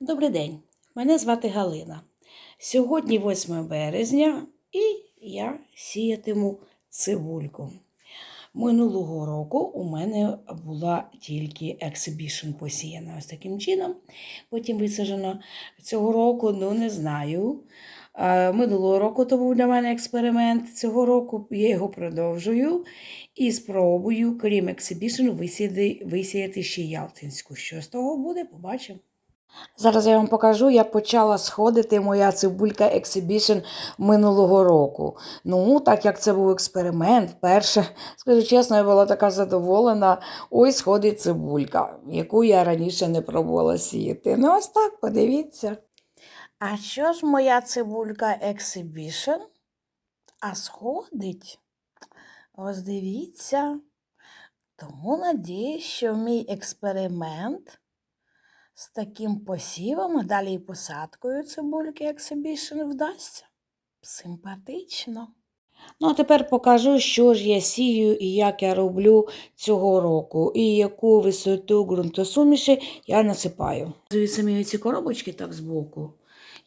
Добрий день, мене звати Галина. Сьогодні 8 березня і я сіятиму цибульку. Минулого року у мене була тільки ексибішн посіяна ось таким чином. Потім висаджено цього року, ну не знаю. Минулого року то був для мене експеримент. Цього року я його продовжую і спробую, крім ексибішн, висіяти, висіяти ще ялтинську. Що з того буде, побачимо. Зараз я вам покажу, як почала сходити моя цибулька Exhibition минулого року. Ну, так як це був експеримент, вперше, скажу чесно, я була така задоволена. Ось сходить цибулька, яку я раніше не пробувала сіяти. Ну, ось так, подивіться. А що ж моя цибулька Exhibition? А сходить? Ось дивіться. Тому надіюсь, що мій експеримент з таким посівом, а далі і посадкою цибульки Exhibition вдасться. Симпатично. Ну, а тепер покажу, що ж я сію і як я роблю цього року, і яку висоту ґрунтосуміші я насипаю. Самі ці коробочки так збоку.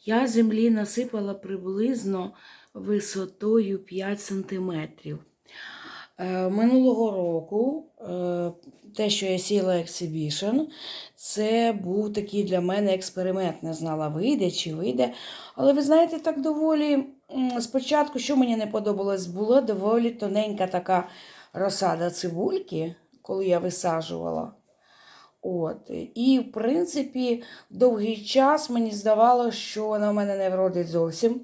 Я землі насипала приблизно висотою 5 сантиметрів. Е, Минулого року е, те, що я сіла Exhibition, це був такий для мене експеримент. Не знала, вийде чи вийде. Але ви знаєте, так доволі спочатку, що мені не подобалось, була доволі тоненька така розсада цибульки, коли я висаджувала. От. І, в принципі, довгий час мені здавалося, що вона в мене не вродить зовсім.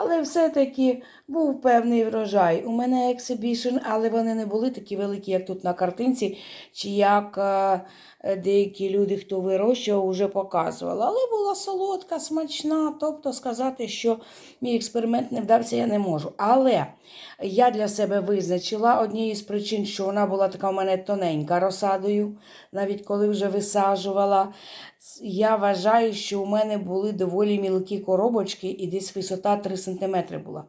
Але все-таки був певний врожай. У мене ексибішн, але вони не були такі великі, як тут на картинці, чи як е, деякі люди, хто вирощував, вже показували. Але була солодка, смачна. Тобто сказати, що мій експеримент не вдався, я не можу. Але я для себе визначила однією з причин, що вона була така у мене тоненька розсадою, навіть коли вже висаджувала. Я вважаю, що у мене були доволі мілкі коробочки і десь висота 3 см була.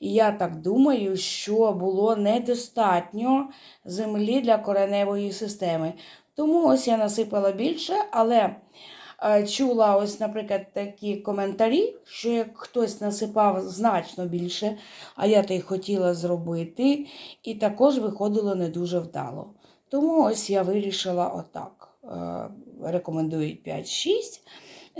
І я так думаю, що було недостатньо землі для кореневої системи. Тому ось я насипала більше, але е, чула ось, наприклад, такі коментарі, що як хтось насипав значно більше, а я то й хотіла зробити, і також виходило не дуже вдало. Тому ось я вирішила отак. Е, Рекомендують 5-6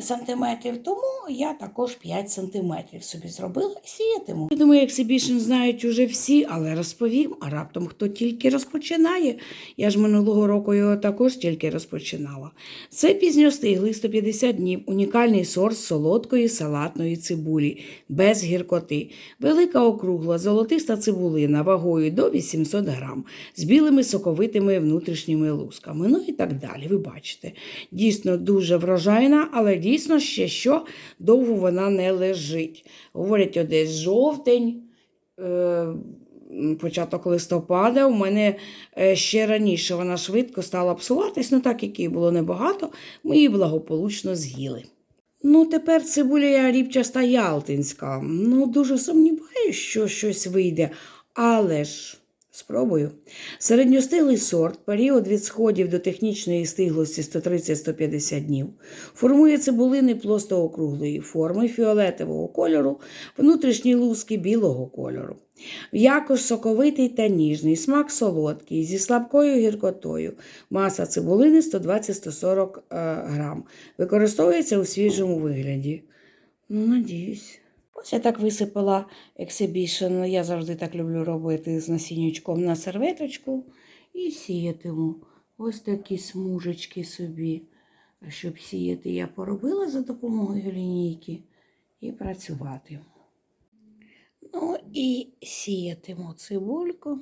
сантиметрів, тому я також 5 сантиметрів собі зробила і сіятиму. Я думаю, Exhibition знають уже всі, але розповім, а раптом хто тільки розпочинає. Я ж минулого року його також тільки розпочинала. Це пізньостиглий 150 днів, унікальний сорт солодкої салатної цибулі, без гіркоти. Велика округла, золотиста цибулина вагою до 800 грам, з білими соковитими внутрішніми лусками. Ну і так далі. Ви бачите. Дійсно дуже врожайна, але дійсно ще що довго вона не лежить. Говорять, одесь жовтень. Е- Початок листопада, у мене е, ще раніше вона швидко стала псуватись, ну так як її було небагато, ми її благополучно з'їли. Ну, тепер цибуля ріпчаста ялтинська. Ну, дуже сумніваюся, що щось вийде, але ж спробую. Середньостиглий сорт, період від сходів до технічної стиглості 130-150 днів, формує цибулини плосто-округлої форми фіолетового кольору, внутрішні луски білого кольору. М'якош соковитий та ніжний, смак солодкий, зі слабкою гіркотою. Маса цибулини 120-140 е, грам. Використовується у свіжому вигляді. Ну, надіюсь. Ось я так висипала ексибішн. Я завжди так люблю робити з насіннячком на серветочку і сіятиму. Ось такі смужечки собі. Щоб сіяти, я поробила за допомогою лінійки і працювати. Ну і сіятиму цибульку.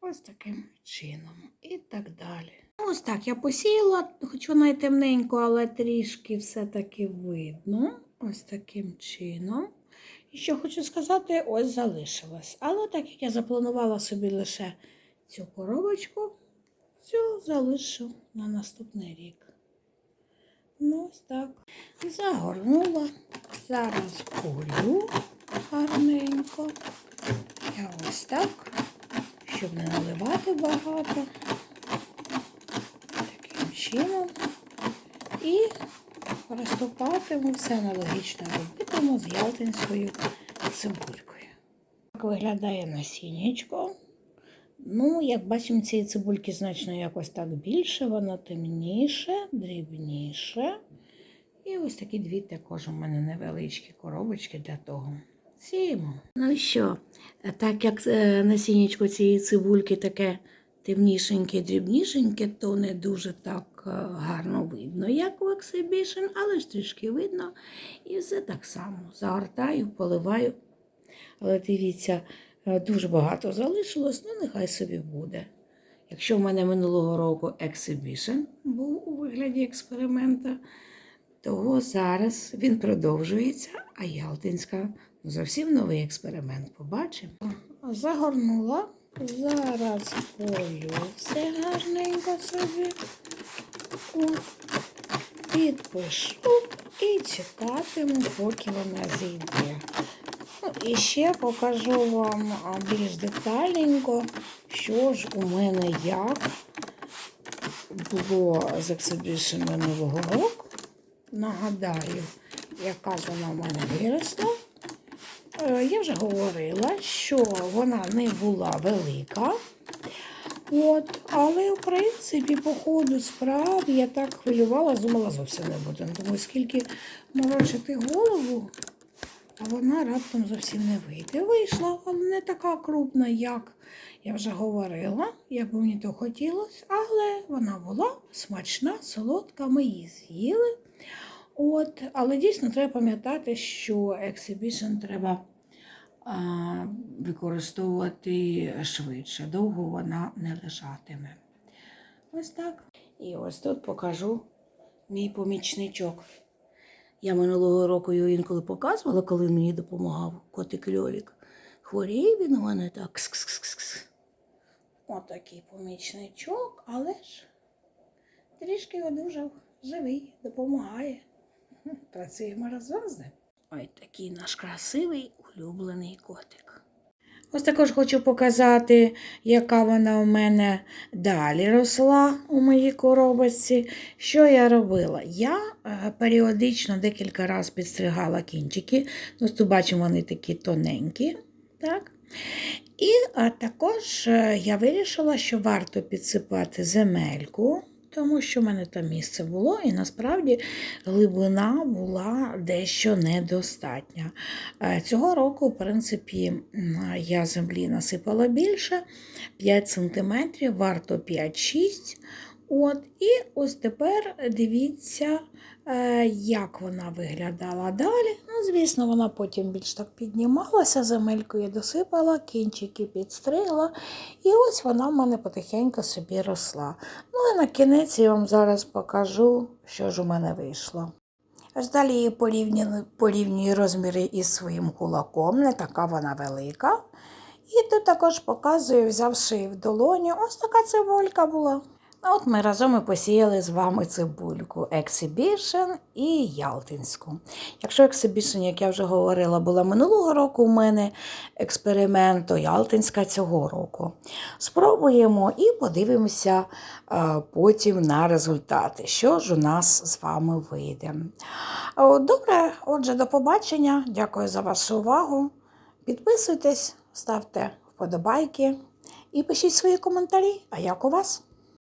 Ось таким чином. І так далі. Ось так я посіяла, хоч вона й темненько, але трішки все-таки видно. Ось таким чином. І що хочу сказати, ось залишилось. Але так як я запланувала собі лише цю коробочку, цю залишу на наступний рік. Ну, ось так. Загорнула. Зараз полю гарненько. Я ось так, щоб не наливати багато. Чином. І приступатиму все аналогічно робитиму з ялтинською цибулькою. Так виглядає насіннячко. Ну, як бачимо, цієї цибульки значно якось так більше, воно темніше, дрібніше. І ось такі дві також у мене невеличкі коробочки для того. Сіємо. Ну що, так як е, насіннячко цієї цибульки таке темнішеньке, дрібнішеньке, то не дуже так е, гарно видно, як в Exhibition, але ж трішки видно. І все так само. Загортаю, поливаю. Але дивіться, е, дуже багато залишилось, ну нехай собі буде. Якщо в мене минулого року Exhibition був у вигляді експеримента, то зараз він продовжується, а Ялтинська зовсім новий експеримент. Побачимо. Загорнула. Зараз полю все гарненько собі. От. Підпишу і чекатиму, поки вона зійде. Ну, і ще покажу вам більш детальненько, що ж у мене як було з ексибішн минулого року. Нагадаю, яка вона в мене виросла. Е, Я вже говорила, що вона не була велика. От, але, в принципі, по ходу справ я так хвилювалася, думала, зовсім не буде. Думаю, скільки морочити голову, а вона раптом зовсім не вийде. Вийшла, але не така крупна, як я вже говорила, як би мені то хотілося, але вона була смачна, солодка, ми її з'їли. От, але дійсно треба пам'ятати, що ексибішн треба а, використовувати швидше. Довго вона не лежатиме. Ось так. І ось тут покажу мій помічничок. Я минулого року його інколи показувала, коли мені допомагав котик Льолік. Хворіє він у мене так. Кс-кс-кс-кс. Отакий помічничок, але ж трішки одужав, живий, допомагає. Працюємо разом з ним. Ой, такий наш красивий улюблений котик. Ось також хочу показати, яка вона у мене далі росла у моїй коробочці. Що я робила? Я е, періодично декілька разів підстригала кінчики. Ось тут бачимо, вони такі тоненькі. Так? І також е, я вирішила, що варто підсипати земельку, тому що в мене там місце було, і насправді глибина була дещо недостатня. Е, Цього року, в принципі, я землі насипала більше 5 см, варто 5-6 От, і ось тепер дивіться, е, як вона виглядала далі. Ну, звісно, вона потім більш так піднімалася, земелькою досипала, кінчики підстригла. І ось вона в мене потихеньку собі росла. Ну і на кінець я вам зараз покажу, що ж у мене вийшло. Аж далі її порівнюю, порівнюю розміри із своїм кулаком, не така вона велика. І тут також показую, взявши в долоню, ось така цибулька була. От ми разом і посіяли з вами цибульку Exhibition і Ялтинську. Якщо Exhibition, як я вже говорила, була минулого року у мене експеримент, то Ялтинська цього року. Спробуємо і подивимося а, потім на результати, що ж у нас з вами вийде. Добре, отже, до побачення. Дякую за вашу увагу. Підписуйтесь, ставте вподобайки і пишіть свої коментарі. А як у вас?